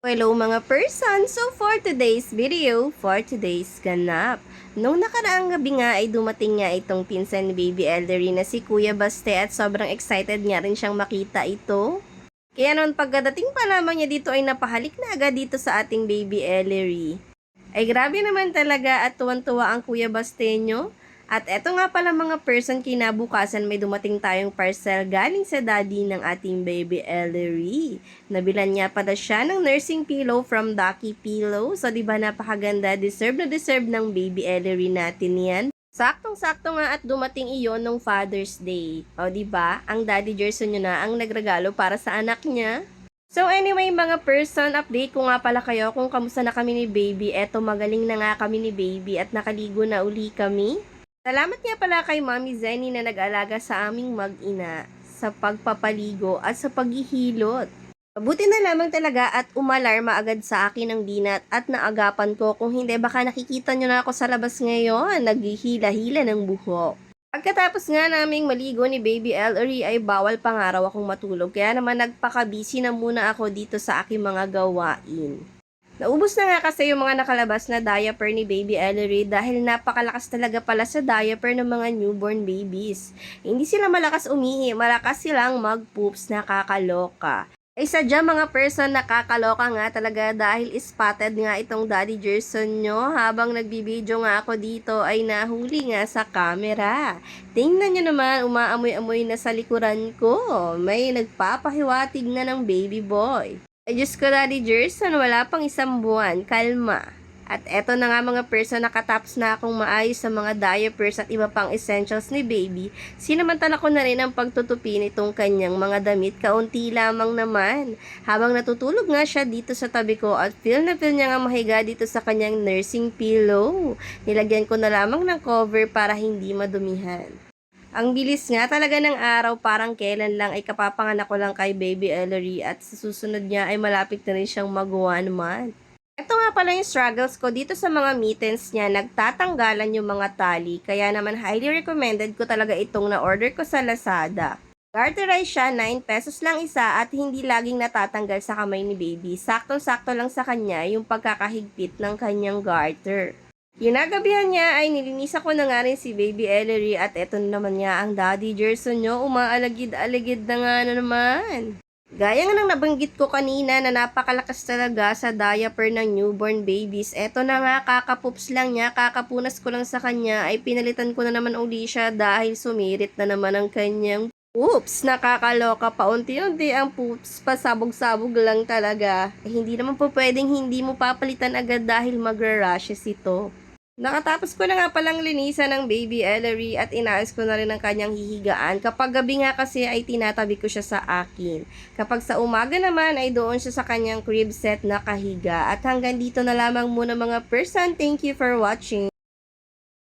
Hello mga person! So for today's video, for today's ganap. Nung nakaraang gabi nga ay dumating nga itong pinsan ni Baby Ellery na si Kuya Baste at sobrang excited nga rin siyang makita ito. Kaya noon pagkadating pa lamang niya dito ay napahalik na agad dito sa ating Baby Ellery. Ay grabe naman talaga at tuwan-tuwa ang Kuya Basteño. At eto nga pala mga person kinabukasan may dumating tayong parcel galing sa daddy ng ating baby Ellery. Nabilan niya pala siya ng nursing pillow from Ducky Pillow. So di ba napakaganda, deserve na deserve ng baby Ellery natin yan. Saktong-sakto nga at dumating iyon nung Father's Day. O di ba? Ang daddy Gerson nyo na ang nagregalo para sa anak niya. So anyway mga person, update ko nga pala kayo kung kamusta na kami ni baby. Eto magaling na nga kami ni baby at nakaligo na uli kami. Salamat nga pala kay Mami Zenny na nag-alaga sa aming mag-ina sa pagpapaligo at sa paghihilot. Mabuti na lamang talaga at umalarma agad sa akin ang dinat at naagapan ko kung hindi baka nakikita nyo na ako sa labas ngayon, naghihila-hila ng buhok. Pagkatapos nga naming maligo ni Baby Ellery ay bawal pa nga raw akong matulog kaya naman nagpakabisi na muna ako dito sa aking mga gawain. Naubos na nga kasi yung mga nakalabas na diaper ni Baby Ellery dahil napakalakas talaga pala sa diaper ng mga newborn babies. Hindi sila malakas umihi, malakas silang mag-poops, nakakaloka. Ay sadya mga person nakakaloka nga talaga dahil spotted nga itong Daddy Gerson nyo habang nagbibideo nga ako dito ay nahuli nga sa camera. Tingnan nyo naman, umaamoy-amoy na sa likuran ko. May nagpapahiwatig na ng baby boy. Ay Diyos ko Daddy Gerson, wala pang isang buwan, kalma. At eto na nga mga person, nakatapos na akong maayos sa mga diapers at iba pang essentials ni baby. Sinamantala ko na rin ang pagtutupi nitong kanyang mga damit, kaunti lamang naman. Habang natutulog nga siya dito sa tabi ko at feel na feel niya nga mahiga dito sa kanyang nursing pillow. Nilagyan ko na lamang ng cover para hindi madumihan. Ang bilis nga talaga ng araw, parang kailan lang ay kapapanganak ko lang kay Baby Ellery at sa susunod niya ay malapit na rin siyang mag one month. Ito nga pala yung struggles ko dito sa mga mittens niya, nagtatanggalan yung mga tali, kaya naman highly recommended ko talaga itong na-order ko sa Lazada. Garterize siya, 9 pesos lang isa at hindi laging natatanggal sa kamay ni baby. Saktong-sakto lang sa kanya yung pagkakahigpit ng kanyang garter. Ginagabihan niya ay nilinisan ko na nga rin si Baby Ellery at eto na naman niya ang Daddy Gerson nyo. Umaalagid-alagid na nga na naman. Gaya nga ng nabanggit ko kanina na napakalakas talaga sa diaper ng newborn babies. Eto na nga, kakapups lang niya, kakapunas ko lang sa kanya, ay pinalitan ko na naman uli siya dahil sumirit na naman ang kanyang Oops, nakakaloka pa. Unti-unti ang poops, pasabog-sabog lang talaga. Eh, hindi naman po pwedeng hindi mo papalitan agad dahil magra-rashes ito. Nakatapos ko na nga palang linisan ng baby Ellery at inaayos ko na rin ang kanyang hihigaan. Kapag gabi nga kasi ay tinatabi ko siya sa akin. Kapag sa umaga naman ay doon siya sa kanyang crib set na kahiga. At hanggang dito na lamang muna mga person. Thank you for watching.